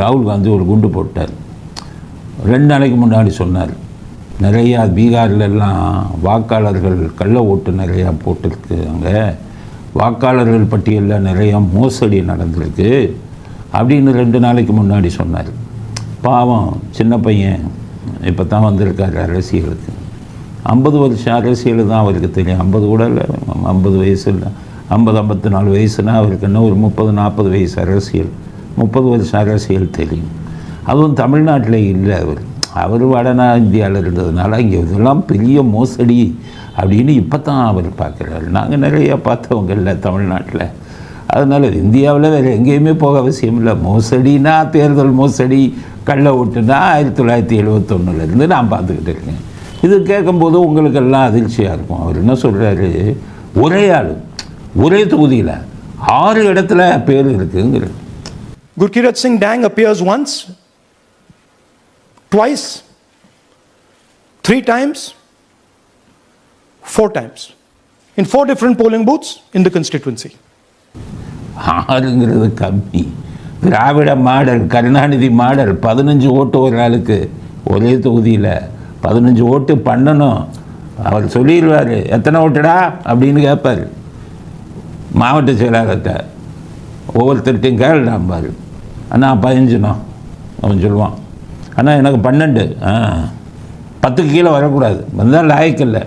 ராகுல் காந்தி ஒரு குண்டு போட்டார். ரெண்டு நாளைக்கு முன்னாடி சொன்னார் நிறையா பீகார்லெல்லாம் வாக்காளர்கள் கள்ள ஓட்டு நிறையா போட்டிருக்காங்க. வாக்காளர்கள் பட்டியலில் நிறையா மோசடி நடந்திருக்கு அப்படின்னு ரெண்டு நாளைக்கு முன்னாடி சொன்னார். பாவம் சின்ன பையன் இப்போ தான் வந்திருக்காரு அரசியலுக்கு. ஐம்பது வருஷம் அரசியல் தான் அவருக்கு தெரியும். ஐம்பது கூட இல்லை ஐம்பது வயசு இல்லை. ஐம்பது ஐம்பத்தி நாலு வயசுனால் அவருக்கு இன்னும் ஒரு முப்பது நாற்பது வயசு அரசியல். முப்பது வருஷம் அரசியல் தெரியும் அதுவும் தமிழ்நாட்டில் இல்லை அவர். அவர் வடநா இந்தியாவில் இருந்ததுனால இங்கே இதெல்லாம் பெரிய மோசடி அப்படின்னு இப்போ தான் அவர் பார்க்குறாரு நாங்கள் நிறையா பார்த்தவங்க இல்லை தமிழ்நாட்டில். அதனால் இந்தியாவில் வேறு எங்கேயுமே போக அவசியம் இல்லை. மோசடினா தேர்தல் மோசடி கள்ள ஓட்டுனா ஆயிரத்தி தொள்ளாயிரத்தி எழுபத்தொன்னுலேருந்து நான் பார்த்துக்கிட்டு இருக்கேன். இது கேட்கும்போது உங்களுக்கெல்லாம் அதிர்ச்சியாக இருக்கும். அவர் என்ன சொல்கிறாரு ஒரே ஆள். ஒரே தொகுதியில் ஆறு இடத்துல பேர் இருக்குங்கிறது Gurkirat Singh Dang appears once, twice, three times, four times, in four different polling booths in the constituency. ஆறுங்கிறது கம்மி. திராவிட மாடல் கருணாநிதி மாடல் பதினஞ்சு ஓட்டு ஒரு ஆளுக்கு ஒரே தொகுதியில் பதினஞ்சு ஓட்டு பண்ணணும். அவர் சொல்லிடுவார் எத்தனை ஓட்டுடா? அப்படின்னு கேட்பார். மாவட்ட செயலாளர்கிட்ட. ஒவ்வொருத்தர்கிட்டையும் பாரு அண்ணா பதினஞ்சுண்ணா அவன் சொல்லுவான். அண்ணா எனக்கு பன்னெண்டு. ஆ பத்துக்கு கீழே வரக்கூடாது. வந்தால் லாய்க்கில்லை.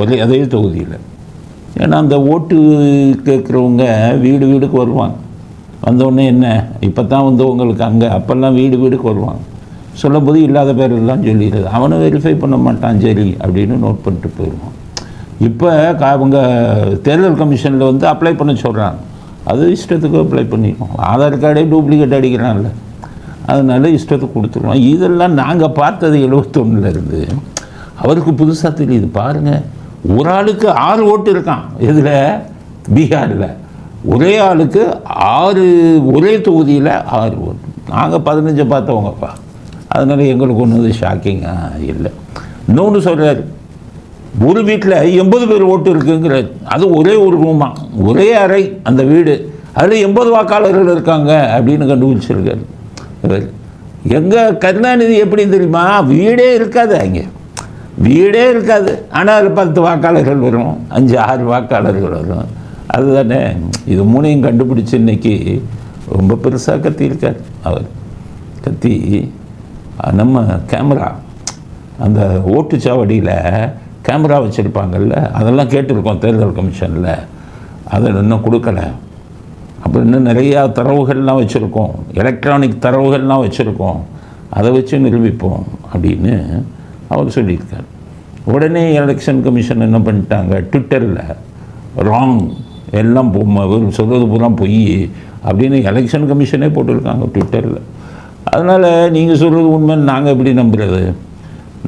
ஒரே அதே தொகுதியில். ஏன்னா அந்த ஓட்டு கேட்குறவங்க வீடு வீடுக்கு வருவாங்க. வந்தோடனே என்ன? இப்போ தான் வந்து உங்களுக்கு அங்கே அப்போல்லாம் வீடு வீடுக்கு வருவாங்க. சொல்லும்போது இல்லாத பேரெல்லாம் சொல்லிடுது. அவனை வெரிஃபை பண்ண மாட்டான் சரி அப்படின்னு நோட் பண்ணிட்டு போயிடுவான். இப்போ கா அவங்க தேர்தல் கமிஷனில் வந்து அப்ளை பண்ண சொல்கிறாங்க அது இஷ்டத்துக்கு அப்ளை பண்ணிடுவோம் ஆதார் கார்டே டூப்ளிகேட் அடிக்கிறான்ல. அதனால இஷ்டத்துக்கு கொடுத்துருவோம். இதெல்லாம் நாங்கள் பார்த்தது எழுபத்தொன்னுலேருந்து அவருக்கு புதுசாக தெரியுது. பாருங்கள் ஒரு ஆளுக்கு ஆறு ஓட்டு இருக்கான் இதில் பீகாரில். ஒரே ஆளுக்கு ஆறு ஒரே தொகுதியில் ஆறு ஓட்டு. நாங்கள் பதினஞ்சு பார்த்தவங்கப்பா. அதனால் எங்களுக்கு ஒன்றும் ஷாக்கிங்காக இல்லை. இன்னொன்று சொல்கிறார் ஒரு வீட்டில் எண்பது பேர் ஓட்டு இருக்குங்கிற அது ஒரே ஒரு ரூமா ஒரே அறை அந்த வீடு. அதில் எண்பது வாக்காளர்கள் இருக்காங்க அப்படின்னு கண்டுபிடிச்சிருக்காரு. இவர் எங்கள் கருணாநிதி எப்படி தெரியுமா? வீடே இருக்காது அங்கே. வீடே இருக்காது. ஆனால் அதில் பத்து வாக்காளர்கள் வரும். அஞ்சு ஆறு வாக்காளர்கள் வரும். அதுதானே இது மூணையும் கண்டுபிடிச்ச இன்னைக்கு ரொம்ப பெருசாக கத்தியிருக்கார் அவர். கத்தி நம்ம கேமரா அந்த ஓட்டுச்சாவடியில் கேமரா வச்சுருப்பாங்கல்ல அதெல்லாம் கேட்டிருக்கோம் தேர்தல் கமிஷனில். அதை இன்னும் கொடுக்கல. அப்புறம் இன்னும் நிறையா தரவுகள்லாம் வச்சுருக்கோம். எலக்ட்ரானிக் தரவுகள்லாம் வச்சுருக்கோம். அதை வச்சு நிரூபிப்போம் அப்படின்னு அவர் சொல்லியிருக்கார். உடனே எலெக்ஷன் கமிஷன் என்ன பண்ணிட்டாங்க? ட்விட்டரில் ராங் எல்லாம் பொ- இவர் சொல்கிறது பூரா பொய் அப்படின்னு எலெக்ஷன் கமிஷனே போட்டிருக்காங்க ட்விட்டரில் அதனால் நீங்கள் சொல்கிறது உண்மைன்னு நாங்கள் எப்படி நம்புறது?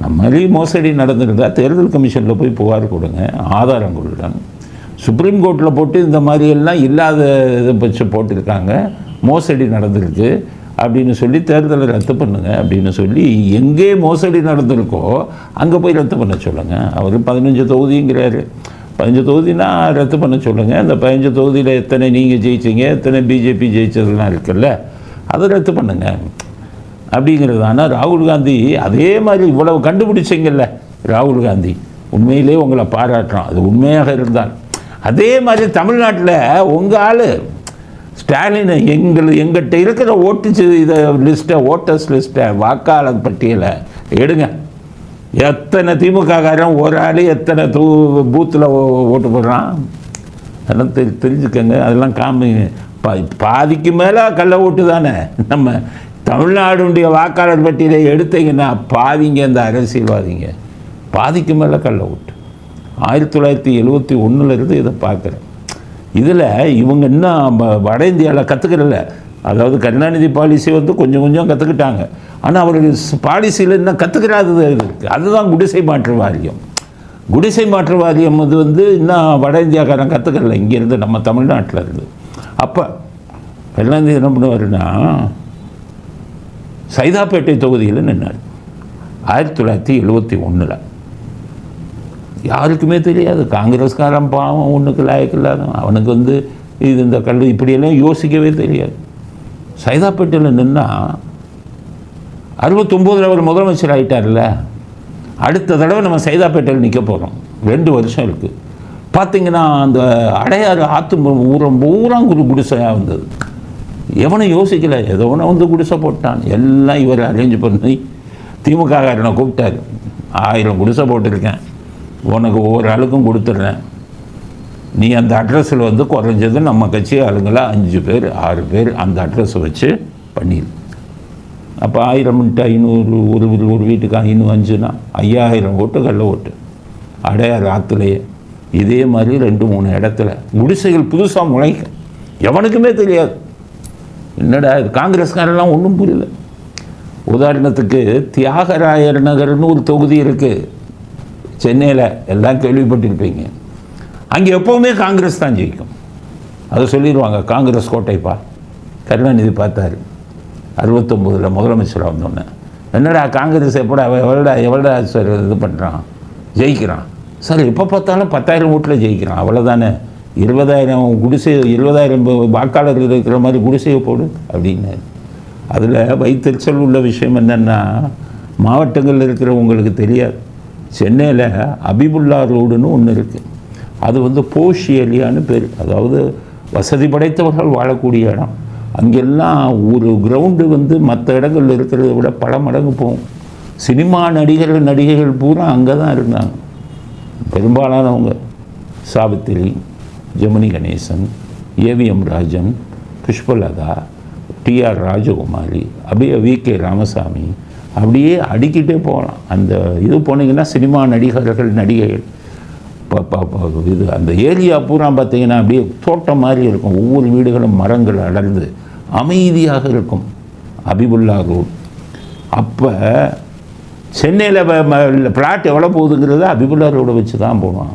நம்ம மாதிரி மோசடி நடந்திருந்தா தேர்தல் கமிஷனில் போய் புகார் கொடுங்க ஆதாரம் கொடுங்க. சுப்ரீம் கோர்ட்டில் போட்டு இந்த மாதிரியெல்லாம் இல்லாத இதை வச்சு போட்டிருக்காங்க மோசடி நடந்திருக்கு அப்படின்னு சொல்லி தேர்தலை ரத்து பண்ணுங்க அப்படின்னு சொல்லி எங்கே மோசடி நடந்திருக்கோ அங்கே போய் ரத்து பண்ண சொல்லுங்கள் அவர் பதினஞ்சு தொகுதிங்கிறாரு. பதினஞ்சு தொகுதினா ரத்து பண்ண சொல்லுங்கள் அந்த பதினஞ்சு தொகுதியில் எத்தனை நீங்கள் ஜெயிச்சிங்க எத்தனை பிஜேபி ஜெயிச்சதுலாம் இருக்குல்ல அதை ரத்து பண்ணுங்கள் அப்படிங்கிறது. ஆனால் ராகுல் காந்தி அதே மாதிரி இவ்வளவு கண்டுபிடிச்சிங்கல்ல ராகுல் காந்தி. உண்மையிலே உங்களை பாராட்டுறோம் அது உண்மையாக இருந்தால். அதே மாதிரி தமிழ்நாட்டில் உங்கள் ஆள் ஸ்டாலின் எங்கள் எங்கிட்ட இருக்கிற ஓட்டு இதை லிஸ்ட்டை ஓட்டர்ஸ் லிஸ்ட்டை வாக்காளர் பட்டியலை எடுங்க. எத்தனை திமுககாரன் ஒரு ஆள் எத்தனை தூ பூத்தில் ஓட்டு போடுறான்? அதெல்லாம் தெரி தெரிஞ்சுக்கங்க. அதெல்லாம் காமிங்க பா பாதிக்கு மேலே கள்ள ஓட்டு தானே. நம்ம தமிழ்நாடுடைய வாக்காளர் பட்டியலை எடுத்தீங்கன்னா பாதிங்க இந்த அரசியல்வாதிங்க. பாதிக்கு மேலே கள்ள ஓட்டு. ஆயிரத்தி தொள்ளாயிரத்தி எழுபத்தி ஒன்றுலேருந்து இதை பார்க்குறேன். இதில் இவங்க இன்னும் வ- வட இந்தியாவில் கற்றுக்கிறல அதாவது கருணாநிதி பாலிசி வந்து கொஞ்சம் கொஞ்சம் கற்றுக்கிட்டாங்க ஆனால் அவருடைய பாலிசியில் இன்னும் கற்றுக்கிறாதது இருக்குது அதுதான் குடிசை மாற்று வாரியம். குடிசை மாற்று வாரியம் அது வந்து இன்னும் வட இந்தியாக்காரன் கற்றுக்கல இங்கேருந்து நம்ம தமிழ்நாட்டில் இருந்து. அப்போ கருணாநிதி என்ன பண்ணுவாருன்னா சைதாப்பேட்டை தொகுதியில் நின்னார். ஆயிரத்தி தொள்ளாயிரத்தி எழுபத்தி ஒன்றில் யாருக்குமே தெரியாது. காங்கிரஸ்காரன் பாவம் ஒன்றுக்கு லாயக்கு இல்லாத அவனுக்கு வந்து இது இந்த கல் இப்படியெல்லாம் யோசிக்கவே தெரியாது. சைதாப்பேட்டையில் நின்னால் அறுபத்தொம்போதில் அவர் முதலமைச்சர் ஆகிட்டார்ல அடுத்த தடவை நம்ம சைதாப்பேட்டையில் நிற்க போகிறோம் ரெண்டு வருஷம் இருக்குது பார்த்தீங்கன்னா அந்த அடையாறு ஆத்து ஊரம் பூரா குரு குடிசையாக வந்தது எவனும் யோசிக்கல. ஏதோ ஒன்று வந்து குடிசை போட்டான் எல்லாம் இவர் அரேஞ்ச் பண்ணி திமுககாரனை கூப்பிட்டாரு. ஆயிரம் குடிசை போட்டிருக்கேன். உனக்கு ஒவ்வொரு ஆளுக்கும் கொடுத்துட்றேன். நீ அந்த அட்ரஸில் வந்து குறைஞ்சது நம்ம கட்சி ஆளுங்கள அஞ்சு பேர் ஆறு பேர் அந்த அட்ரஸை வச்சு பண்ணிடு அப்போ ஆயிரம் இன்ட்டு ஐநூறு ஒரு ஒரு வீட்டுக்கு ஐநூறு அஞ்சுனா ஐயாயிரம் ஓட்டு கள்ள ஓட்டு. அடையாறு ஆற்றுலையே இதே மாதிரி ரெண்டு மூணு இடத்துல குடிசைகள் புதுசாக முளைக்கும் எவனுக்குமே தெரியாது. என்னடா இது காங்கிரஸ்காரெல்லாம் ஒன்றும் புரியல. உதாரணத்துக்கு தியாகராயர் நகர்னு ஒரு தொகுதி இருக்குது சென்னையில் எல்லாம் கேள்விப்பட்டிருப்பீங்க. அங்கே எப்போவுமே காங்கிரஸ் தான் ஜெயிக்கும். அதை சொல்லிடுவாங்க காங்கிரஸ் கோட்டைப்பா. கருணாநிதி பார்த்தாரு. அறுபத்தொம்போதில் முதலமைச்சராக வந்தோடனே என்னடா காங்கிரஸ் எப்படா எவ்வளோடா எவ்வளோடா சார் இது பண்ணுறான் ஜெயிக்கிறான். சார் எப்போ பார்த்தாலும் பத்தாயிரம் ஓட்டில் ஜெயிக்கிறான். அவ்வளோதானே இருபதாயிரம் குடிசை இருபதாயிரம் வாக்காளர்கள் இருக்கிற மாதிரி குடிசையை போடு அப்படின்னாரு அதில் வைத்தறிச்சல் உள்ள விஷயம் என்னென்னா மாவட்டங்களில் இருக்கிறவங்களுக்கு தெரியாது. சென்னையில் அபிபுல்லா ரோடுன்னு ஒன்று இருக்குது அது வந்து போஷ் ஏரியான்னு பேர். அதாவது வசதி படைத்தவர்கள் வாழக்கூடிய இடம். அங்கெல்லாம் ஒரு கிரவுண்டு வந்து மற்ற இடங்கள்ல இருக்கிறத விட பல மடங்கு போகும். சினிமா நடிகர்கள் நடிகைகள் பூரா அங்கே தான் இருந்தாங்க. பெரும்பாலானவங்க. சாவித்திரி ஜெமினி கணேசன் ஏவிஎம் ராஜன் புஷ்பலதா டிஆர் ராஜகுமாரி அப்படியே வி கே ராமசாமி அப்படியே அடிக்கிட்டே போகலாம். அந்த இது போனீங்கன்னா சினிமா நடிகர்கள் நடிகைகள் ப- ப- இது அந்த ஏரியா பூரா பார்த்தீங்கன்னா அப்படியே தோட்டம் மாதிரி இருக்கும். ஒவ்வொரு வீடுகளும் மரங்கள் அடர்ந்து அமைதியாக இருக்கும். அபிபுல்லா ரோட். அப்போ சென்னையில் பிளாட் எவ்வளோ போகுதுங்கிறத அபிபுல்லா ரோடை வச்சு தான் போடுவான்